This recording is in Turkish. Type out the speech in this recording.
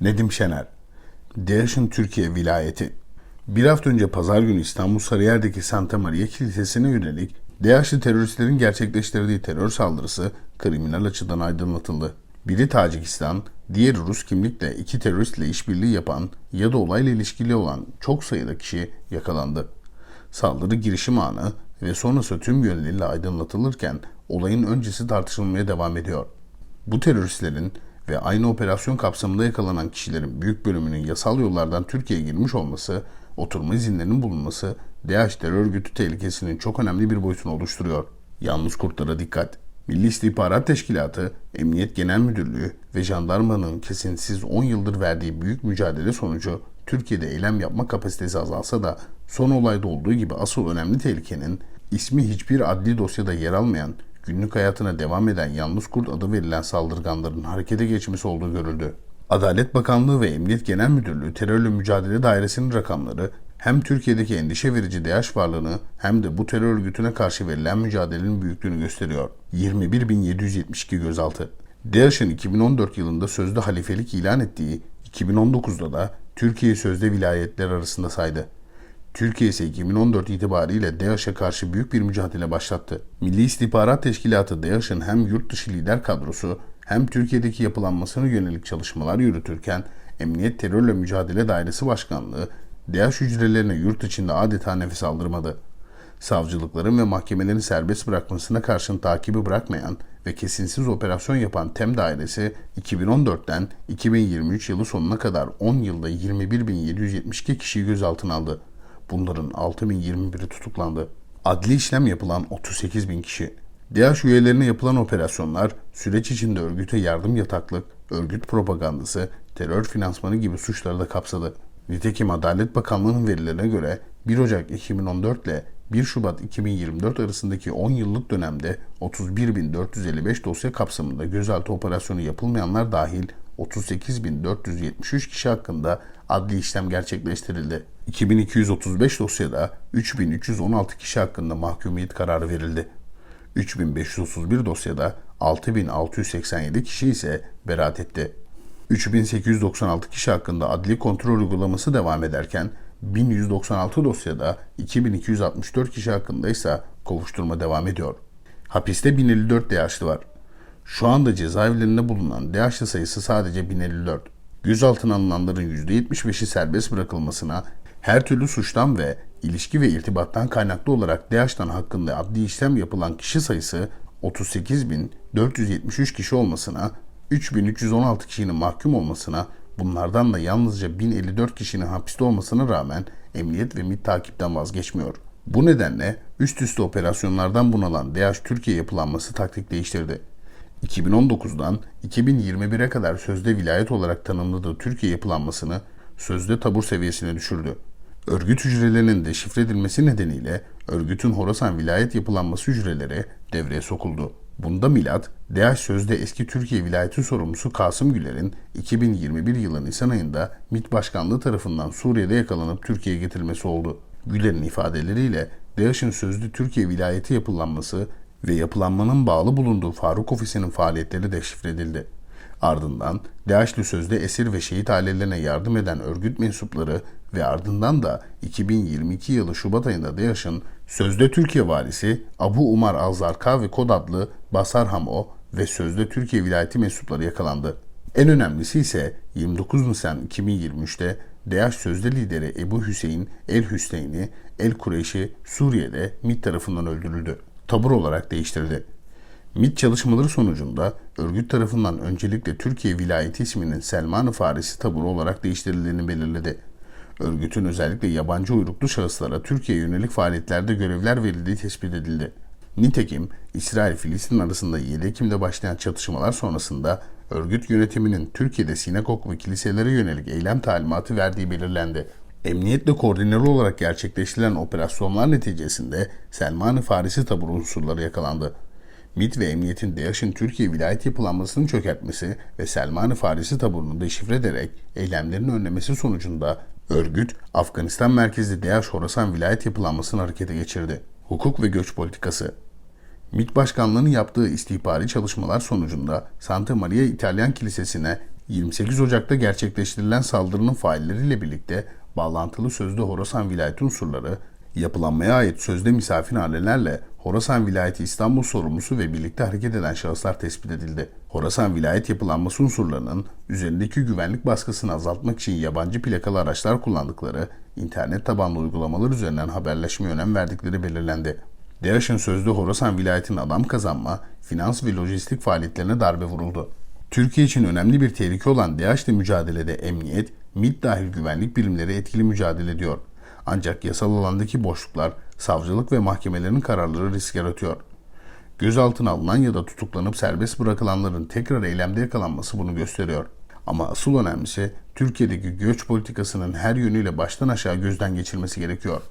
Nedim Şener DAEŞ'in Türkiye vilayeti Bir hafta önce pazar günü İstanbul Sarıyer'deki Santa Maria Kilisesi'ne yönelik DAEŞ'li teröristlerin gerçekleştirdiği terör saldırısı kriminal açıdan aydınlatıldı. Biri Tacikistan, diğeri Rus kimlikle iki teröristle işbirliği yapan ya da olayla ilişkili olan çok sayıda kişi yakalandı. Saldırı girişim anı ve sonrası tüm yönleriyle aydınlatılırken olayın öncesi tartışılmaya devam ediyor. Bu teröristlerin ve aynı operasyon kapsamında yakalanan kişilerin büyük bölümünün yasal yollardan Türkiye'ye girmiş olması, oturma izinlerinin bulunması, DAEŞ terör örgütü tehlikesinin çok önemli bir boyutunu oluşturuyor. Yalnız kurtlara dikkat. Milli İstihbarat Teşkilatı, Emniyet Genel Müdürlüğü ve jandarmanın kesintisiz 10 yıldır verdiği büyük mücadele sonucu Türkiye'de eylem yapma kapasitesi azalsa da son olayda olduğu gibi asıl önemli tehlikenin ismi hiçbir adli dosyada yer almayan, günlük hayatına devam eden yalnız kurt adı verilen saldırganların harekete geçmesi olduğu görüldü. Adalet Bakanlığı ve Emniyet Genel Müdürlüğü Terörle Mücadele Dairesi'nin rakamları hem Türkiye'deki endişe verici DAEŞ varlığını hem de bu terör örgütüne karşı verilen mücadelenin büyüklüğünü gösteriyor. 21.772 gözaltı. DAEŞ'in 2014 yılında sözde halifelik ilan ettiği 2019'da da Türkiye'yi sözde vilayetler arasında saydı. Türkiye ise 2014 itibariyle DAEŞ'e karşı büyük bir mücadele başlattı. Milli İstihbarat Teşkilatı DAEŞ'in hem yurt dışı lider kadrosu hem Türkiye'deki yapılanmasına yönelik çalışmalar yürütürken Emniyet Terörle Mücadele Dairesi Başkanlığı DAEŞ hücrelerine yurt içinde adeta nefes aldırmadı. Savcılıkların ve mahkemelerin serbest bırakmasına karşın takibi bırakmayan ve kesinsiz operasyon yapan TEM dairesi 2014'ten 2023 yılı sonuna kadar 10 yılda 21.772 kişiyi gözaltına aldı. Bunların 6021'i tutuklandı. Adli işlem yapılan 38 bin kişi. DAEŞ üyelerine yapılan operasyonlar süreç içinde örgüte yardım yataklık, örgüt propagandası, terör finansmanı gibi suçları da kapsadı. Nitekim Adalet Bakanlığı'nın verilerine göre 1 Ocak 2014 ile 1 Şubat 2024 arasındaki 10 yıllık dönemde 31.455 dosya kapsamında gözaltı operasyonu yapılmayanlar dahil 38.473 kişi hakkında adli işlem gerçekleştirildi. 2235 dosyada 3316 kişi hakkında mahkumiyet kararı verildi. 3531 dosyada 6687 kişi ise beraat etti. 3896 kişi hakkında adli kontrol uygulaması devam ederken 1196 dosyada 2264 kişi hakkında ise kovuşturma devam ediyor. Hapiste 1054 DH'lı var. Şu anda cezaevlerinde bulunan DH'lı sayısı sadece 1054. Gözaltına alınanların %75'i serbest bırakılmasına, her türlü suçtan ve ilişki ve irtibattan kaynaklı olarak DH'dan hakkında adli işlem yapılan kişi sayısı 38.473 kişi olmasına, 3316 kişinin mahkum olmasına, bunlardan da yalnızca 1054 kişinin hapiste olmasına rağmen emniyet ve MİT takipten vazgeçmiyor. Bu nedenle üst üste operasyonlardan bunalan DH Türkiye yapılanması taktik değiştirdi. 2019'dan 2021'e kadar sözde vilayet olarak tanımladığı Türkiye yapılanmasını sözde tabur seviyesine düşürdü. Örgüt hücrelerinin deşifre edilmesi nedeniyle örgütün Horasan vilayet yapılanması hücreleri devreye sokuldu. Bunda milat, DH sözde eski Türkiye vilayeti sorumlusu Kasım Güler'in 2021 yılı Nisan ayında MİT Başkanlığı tarafından Suriye'de yakalanıp Türkiye'ye getirilmesi oldu. Güler'in ifadeleriyle DH'ın sözlü Türkiye vilayeti yapılanması ve yapılanmanın bağlı bulunduğu Faruk Ofisi'nin faaliyetleri deşifre edildi. Ardından DH'li sözde esir ve şehit ailelerine yardım eden örgüt mensupları ve ardından da 2022 yılı Şubat ayında DH'ın sözde Türkiye valisi Abu Umar Alzarka ve kod adlı Basar Hamo ve sözde Türkiye vilayeti mensupları yakalandı. En önemlisi ise 29 Nisan 2023'te DH sözde lideri Ebu Hüseyin El Hüseyin'i El Kureyş'i Suriye'de MİT tarafından öldürüldü. Tabur olarak değiştirdi. MİT çalışmaları sonucunda örgüt tarafından öncelikle Türkiye Vilayeti isminin Selman-ı Farisi taburu olarak değiştirildiğini belirledi. Örgütün özellikle yabancı uyruklu şahıslara Türkiye'ye yönelik faaliyetlerde görevler verildiği tespit edildi. Nitekim İsrail-Filistin arasında 7 Ekim'de başlayan çatışmalar sonrasında örgüt yönetiminin Türkiye'de sinagog ve kiliselere yönelik eylem talimatı verdiği belirlendi. Emniyetle koordineli olarak gerçekleştirilen operasyonlar neticesinde Selman-ı Farisi taburu unsurları yakalandı. MİT ve Emniyet'in DAEŞ'in Türkiye vilayet yapılanmasını çökertmesi ve Selman-ı Farisi taburunu deşifre ederek eylemlerini önlemesi sonucunda örgüt Afganistan merkezli DAEŞ Horasan vilayet yapılanmasını harekete geçirdi. Hukuk ve göç politikası MİT Başkanlığı'nın yaptığı istihbari çalışmalar sonucunda Santa Maria İtalyan Kilisesi'ne 28 Ocak'ta gerçekleştirilen saldırının failleriyle birlikte bağlantılı sözde Horasan vilayeti unsurları, yapılanmaya ait sözde misafirhanelerle Horasan vilayeti İstanbul sorumlusu ve birlikte hareket eden şahıslar tespit edildi. Horasan vilayet yapılanması unsurlarının üzerindeki güvenlik baskısını azaltmak için yabancı plakalı araçlar kullandıkları, internet tabanlı uygulamalar üzerinden haberleşmeye önem verdikleri belirlendi. DAEŞ'in sözde Horasan vilayetinin adam kazanma, finans ve lojistik faaliyetlerine darbe vuruldu. Türkiye için önemli bir tehlike olan DAEŞ'le mücadelede emniyet, MİT dahil güvenlik birimleri etkili mücadele ediyor. Ancak yasal alandaki boşluklar, savcılık ve mahkemelerin kararları risk yaratıyor. Gözaltına alınan ya da tutuklanıp serbest bırakılanların tekrar eylemde yakalanması bunu gösteriyor. Ama asıl önemlisi Türkiye'deki göç politikasının her yönüyle baştan aşağı gözden geçirmesi gerekiyor.